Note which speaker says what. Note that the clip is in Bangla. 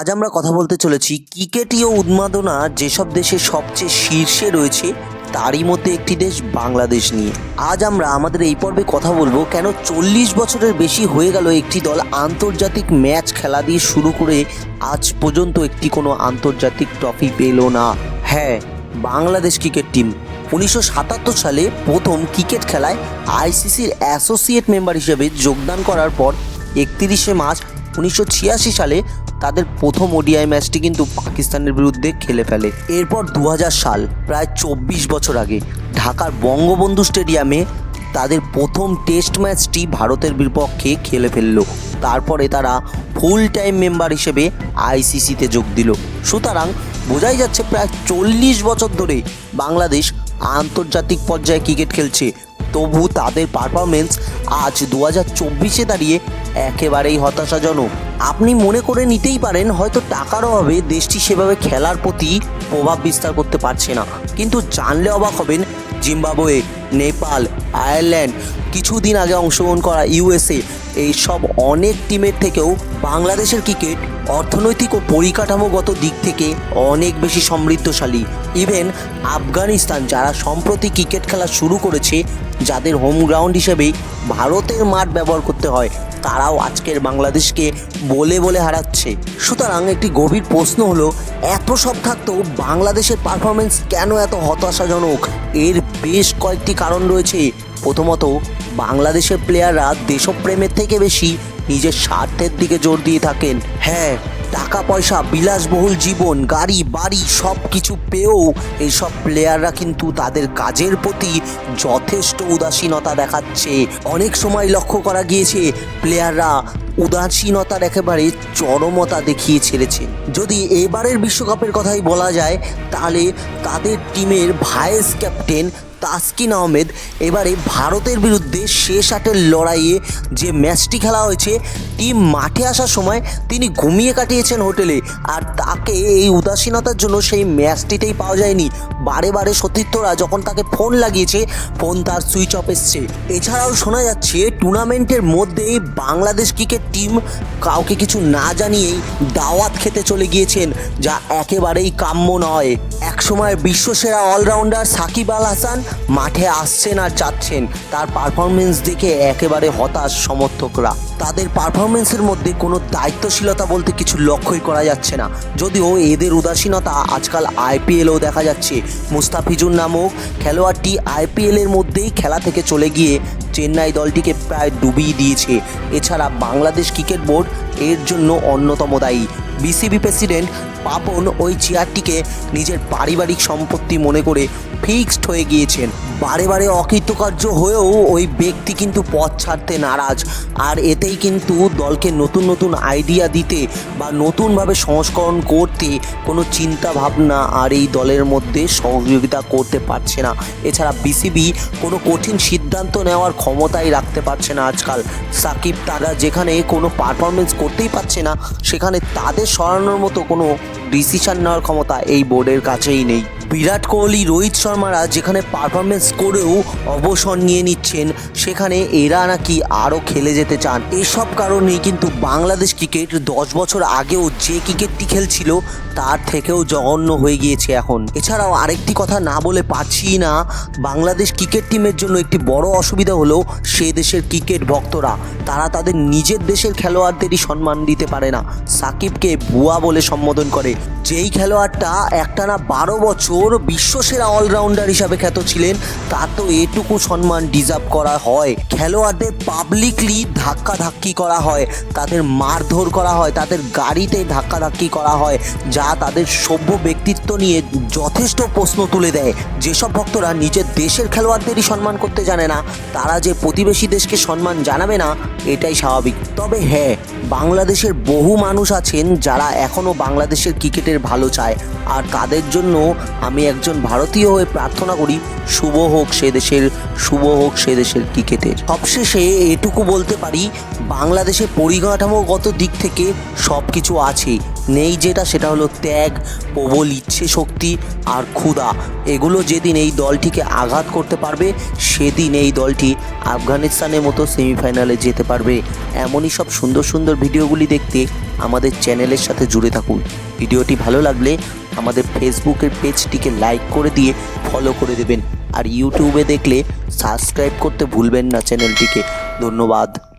Speaker 1: আজ আমরা কথা বলতে চলেছি ক্রিকেটীয় উন্মাদনা যেসব দেশে সবচেয়ে শীর্ষে রয়েছে, তারই মধ্যে একটি দেশ বাংলাদেশ নিয়ে। আজ আমরা আমাদের এই পর্বে কথা বলব কেন চল্লিশ বছরের বেশি হয়ে গেল একটি দল আন্তর্জাতিক ম্যাচ খেলা দিয়ে শুরু করে আজ পর্যন্ত একটি কোনো আন্তর্জাতিক ট্রফি পেল না। হ্যাঁ বাংলাদেশ ক্রিকেট টিম। উনিশশো সাতাত্তর সালে প্রথম ক্রিকেট খেলায় আইসিসির অ্যাসোসিয়েট মেম্বার হিসেবে যোগদান করার পর একত্রিশে মার্চ উনিশশো ছিয়াশি সালে তাদের প্রথম ওডিআই ম্যাচটি কিন্তু পাকিস্তানের বিরুদ্ধে খেলে ফেলে। এরপর দু হাজার সাল, প্রায় চব্বিশ বছর আগে, ঢাকার বঙ্গবন্ধু স্টেডিয়ামে তাদের প্রথম টেস্ট ম্যাচটি ভারতের বিপক্ষে খেলে ফেলল। তারপরে তারা ফুল টাইম মেম্বার হিসেবে আইসিসিতে যোগ দিল। সুতরাং বোঝাই যাচ্ছে প্রায় চল্লিশ বছর ধরে বাংলাদেশ আন্তর্জাতিক পর্যায়ে ক্রিকেট খেলছে। তবু তাদের পারফরমেন্স আজ দু হাজার চব্বিশে দাঁড়িয়ে একেবারেই হতাশাজনক। আপনি মনে করে নিতেই পারেন, হয়তো টাকার অভাবে দেশটি সেভাবে খেলার প্রতি প্রভাব বিস্তার করতে পারছে না। কিন্তু জানলে অবাক হবেন, জিম্বাবুয়ে, নেপাল, আয়ারল্যান্ড, কিছুদিন আগে অংশগ্রহণ করা ইউএসএ, এই সব অনেক টিমের থেকেও বাংলাদেশের ক্রিকেট অর্থনৈতিক ও পরিকাঠামোগত দিক থেকে অনেক বেশি সমৃদ্ধশালী। ইভেন আফগানিস্তান, যারা সম্প্রতি ক্রিকেট খেলা শুরু করেছে, যাদের হোম গ্রাউন্ড হিসেবে ভারতের মাঠ ব্যবহার করতে হয় তারাও আজকের বাংলাদেশকে বলে বলে হারাচ্ছে। সুতরাং একটি গভীর প্রশ্ন হলো, এত সব থাকতেও বাংলাদেশের পারফরমেন্স কেন এত হতাশাজনক? এর বেশ কয়েকটি কারণ রয়েছে। প্রথমত, বাংলাদেশের প্লেয়াররা দেশপ্রেমের থেকে বেশি নিজের স্বার্থের দিকে জোর দিয়ে থাকেন। হ্যাঁ টাকা পয়সা বিলাসবহুল জীবন, গাড়ি, বাড়ি সব কিছু পেয়েও এইসব প্লেয়াররা কিন্তু তাদের কাজের প্রতি যথেষ্ট উদাসীনতা দেখাচ্ছে। অনেক সময় লক্ষ্য করা গিয়েছে প্লেয়াররা উদাসীনতার একেবারে চরমতা দেখিয়ে ছেড়েছে। যদি এবারের বিশ্বকাপের কথাই বলা যায়, তাহলে তাদের টিমের ভাইস ক্যাপ্টেন তাসকিন আহমেদ এবারে ভারতের বিরুদ্ধে শেষ আটের লড়াইয়ে যে ম্যাচটি খেলা হয়েছে, টিম মাঠে আসার সময় তিনি ঘুমিয়ে কাটিয়েছেন হোটেলে আর তাকে এই উদাসীনতার জন্য সেই ম্যাচটিতেই পাওয়া যায়নি। বারে বারে সতীর্থরা যখন তাকে ফোন লাগিয়েছে, ফোন তার সুইচ অফ এসছে। এছাড়াও শোনা যাচ্ছে, টুর্নামেন্টের মধ্যেই বাংলাদেশ ক্রিকেট টিম কাউকে কিছু না জানিয়েই দাওয়াত খেতে চলে গিয়েছেন, যা একেবারেই কাম্য নয়। একসময় বিশ্বসেরা অলরাউন্ডার সাকিব আল হাসান মাঠে আসছেন আর যাচ্ছেন। তার পারফরমেন্স দেখে একেবারে হতাশ সমর্থকরা। তাদের পারফরমেন্সের মধ্যে কোনো দায়িত্বশীলতা বলতে কিছু লক্ষ্যই করা যাচ্ছে না। যদিও এদের উদাসীনতা আজকাল আইপিএলেও দেখা যাচ্ছে। মুস্তাফিজুর নামক খেলোয়াড়টি আইপিএলের মধ্যেই খেলা থেকে চলে গিয়ে চেন্নাই দলটিকে প্রায় ডুবিয়ে দিয়েছে। এছাড়া বাংলাদেশ ক্রিকেট বোর্ড এর জন্য অন্যতম দায়ী। বিসিবি প্রেসিডেন্ট পাপন ওই চেয়ারটিকে নিজের পারিবারিক সম্পত্তি মনে করে ফিক্সড হয়ে গিয়েছেন। বারে বারে অকৃতকার্য হয়েও ওই ব্যক্তি কিন্তু পথ ছাড়তে নারাজ। আর এতেই কিন্তু দলকে নতুন নতুন আইডিয়া দিতে বা নতুনভাবে সংস্করণ করতে কোনো চিন্তা ভাবনা আর এই দলের মধ্যে সহযোগিতা করতে পারছে না। এছাড়া বিসিবি কোনো কঠিন সিদ্ধান্ত নেওয়ার ক্ষমতাই রাখতে পারছে না আজকাল। সাকিব তারা যেখানে কোনো পারফরমেন্স করতেই পারছে না, সেখানে তাদের সরানোর মতো কোনো ডিসিশন নেওয়ার ক্ষমতা এই বোর্ডের কাছেই নেই। বিরাট কোহলি, রোহিত শর্মারা যেখানে পারফরমেন্স করেও অবসর নিয়ে নিচ্ছেন, সেখানে এরা নাকি আরও খেলে যেতে চান। এসব কারণেই কিন্তু বাংলাদেশ ক্রিকেট দশ বছর আগেও যে ক্রিকেটটি খেলছিল, তার থেকেও জঘন্য হয়ে গিয়েছে এখন। এছাড়াও আরেকটি কথা না বলে পারছি না, বাংলাদেশ ক্রিকেট টিমের জন্য একটি বড় অসুবিধা হলো সে দেশের ক্রিকেট ভক্তরা। তারা তাদের নিজের দেশের খেলোয়াড়দেরই সম্মান দিতে পারে না। সাকিবকে ভুয়া বলে সম্বোধন করে। যেই খেলোয়াড়টা একটানা বারো বছর বিশ্বসেরা অলরাউন্ডার হিসাবে খ্যাত ছিলেন, তার তো এটুকু সম্মান ডিজার্ভ করা হয়। খেলোয়াড়দের পাবলিকলি ধাক্কা ধাক্কি করা হয়, তাদের মারধর করা হয়, তাদের গাড়িতে ধাক্কা ধাক্কি করা হয়, যা তাদের সভ্য ব্যক্তিত্ব নিয়ে যথেষ্ট প্রশ্ন তুলে দেয়। যেসব ভক্তরা নিজের দেশের খেলোয়াড়দেরই সম্মান করতে জানে না, তারা যে প্রতিবেশী দেশকে সম্মান জানাবে না, এটাই স্বাভাবিক। তবে হ্যাঁ বাংলাদেশের বহু মানুষ আছেন যারা এখনও বাংলাদেশের ক্রিকেটের ভালো চায়। আর তাদের জন্য আমি একজন ভারতীয় হয়ে প্রার্থনা করি, শুভ হোক সে দেশের, শুভ হোক সে দেশের ক্রিকেটের। সবশেষে এটুকু বলতে পারি, বাংলাদেশের পরিকাঠামোগত দিক থেকে সব কিছু আছে। নেই যেটা, সেটা হলো ত্যাগ, প্রবল ইচ্ছে শক্তি আর ক্ষুধা। এগুলো যেদিন এই দলটিকে আঘাত করতে পারবে, সেদিন এই দলটি আফগানিস্তানের মতো সেমিফাইনালে যেতে পারবে। এমনই সব সুন্দর সুন্দর ভিডিওগুলি দেখতে আমাদের চ্যানেলের সাথে জুড়ে থাকুন। ভিডিওটি ভালো লাগলে আমাদের ফেসবুকের পেজটিকে লাইক করে দিয়ে ফলো করে দেবেন। আর ইউটিউবে দেখলে সাবস্ক্রাইব করতে ভুলবেন না চ্যানেলটিকে। ধন্যবাদ।